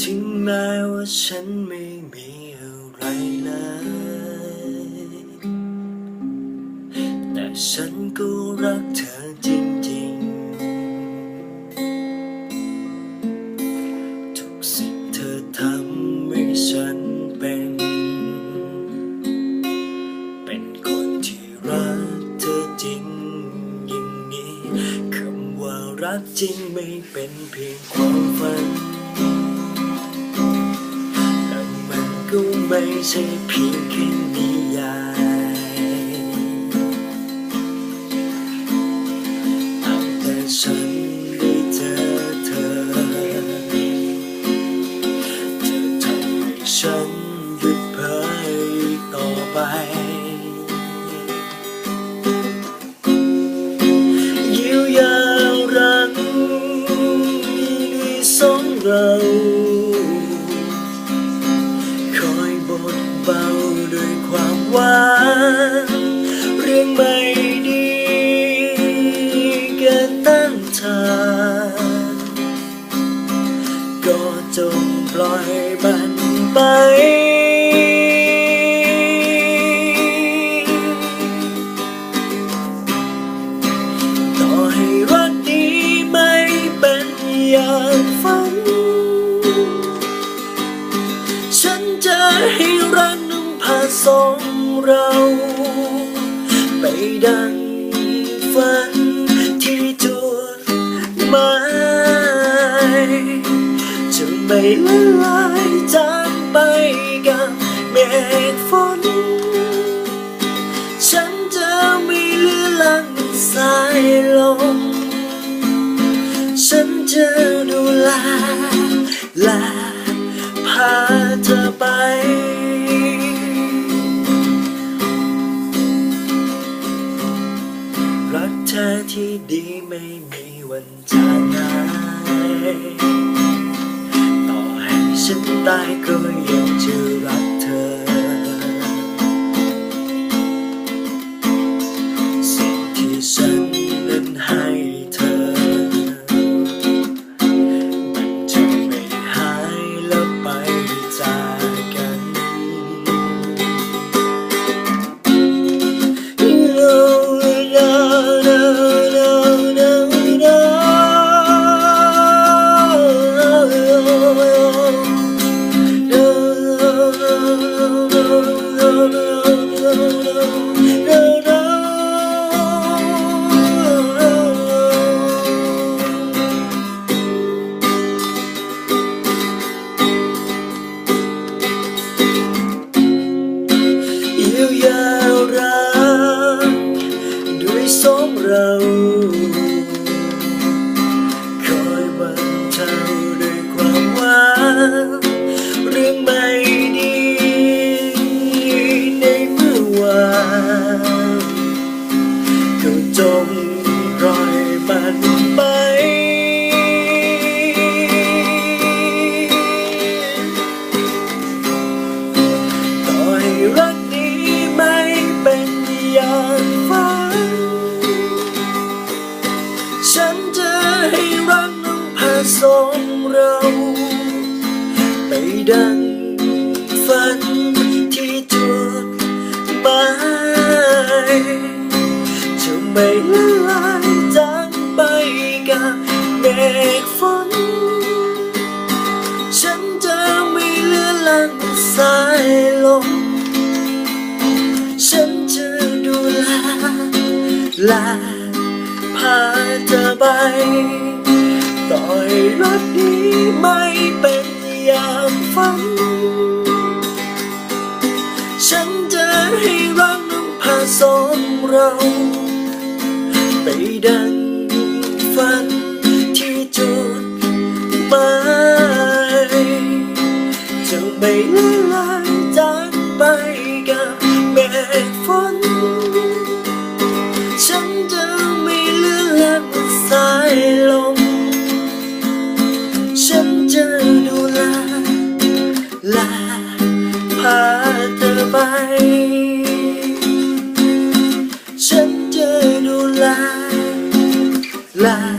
ถึงแม้ว่าฉันไม่มีอะไรเลย แต่ฉันก็รักเธอจริงๆ ทุกสิ่งเธอทำให้ฉันเป็น เป็นคนที่รักเธอจริงอย่างนี้ คำว่ารักจริงไม่เป็นเพียงความฝัน มันก็ไม่ใช่เพียงแค่นี้ หวานเรื่องไม่ดีเกินต้านทานก็จงปล่อยมันไป ต่อให้รักนี้ไม่เป็นอย่างฝัน ฉันจะให้รัก สองเรา ไปดังฝันที่จุดหมายจะไม่ละลายจางไปกับเมฆฝน ฉันจะไม่เลือลังสายลม ฉันจะดูแลและพาเธอไป ต่อให้ฉันตายก็ยังจะรักเธอ สิ่งที่ฉันนั้น ก็จงปล่อยมันไป ต่อให้รักนี้ไม่เป็นอย่างฝัน ฉันจะให้รักนั้นพาสองเรา ไปดัง จะไม่ละลายจางไปกับเมฆฝน ฉันจะไม่เลือนลังสายลม ฉันจะดูแลและพาเธอไป ต่อให้รักนี้ไม่เป็นอย่างฝัน สองเรา ไปดังฝันที่จุดหมายจะไม่ละลายจางไป ลาลา